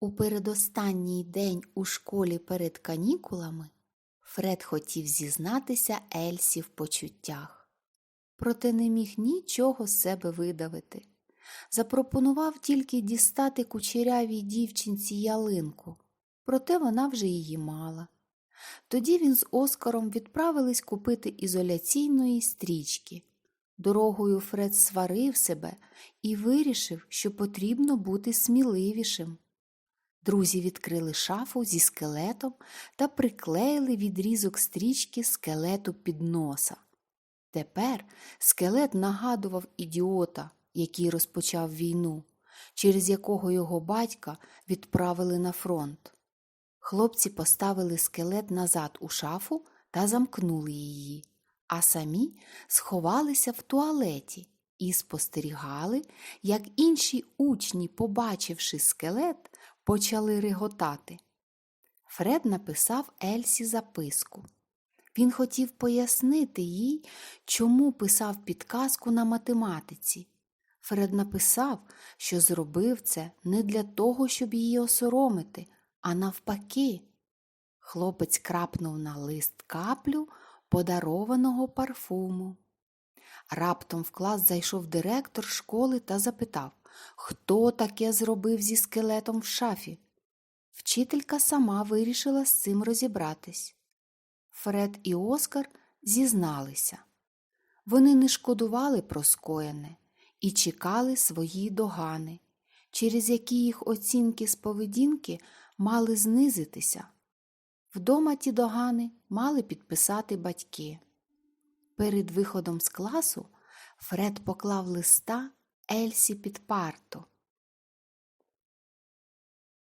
У передостанній день у школі перед канікулами Фред хотів зізнатися Ельсі в почуттях. Проте не міг нічого з себе видавити. Запропонував тільки дістати кучерявій дівчинці ялинку, проте вона вже її мала. Тоді він з Оскаром відправились купити ізоляційної стрічки. Дорогою Фред сварив себе і вирішив, що потрібно бути сміливішим. Друзі відкрили шафу зі скелетом та приклеїли відрізок стрічки скелету під носа. Тепер скелет нагадував ідіота, який розпочав війну, через якого його батька відправили на фронт. Хлопці поставили скелет назад у шафу та замкнули її, а самі сховалися в туалеті і спостерігали, як інші учні, побачивши скелет, почали реготати. Фред написав Ельсі записку. Він хотів пояснити їй, чому писав підказку на математиці. Фред написав, що зробив це не для того, щоб її осоромити, а навпаки. Хлопець крапнув на лист каплю подарованого парфуму. Раптом в клас зайшов директор школи та запитав, хто таке зробив зі скелетом в шафі. Вчителька сама вирішила з цим розібратись. Фред і Оскар зізналися. Вони не шкодували про скоєне і чекали свої догани, через які їх оцінки з поведінки мали знизитися. Вдома ті догани мали підписати батьки. Перед виходом з класу Фред поклав листа Ельсі під парту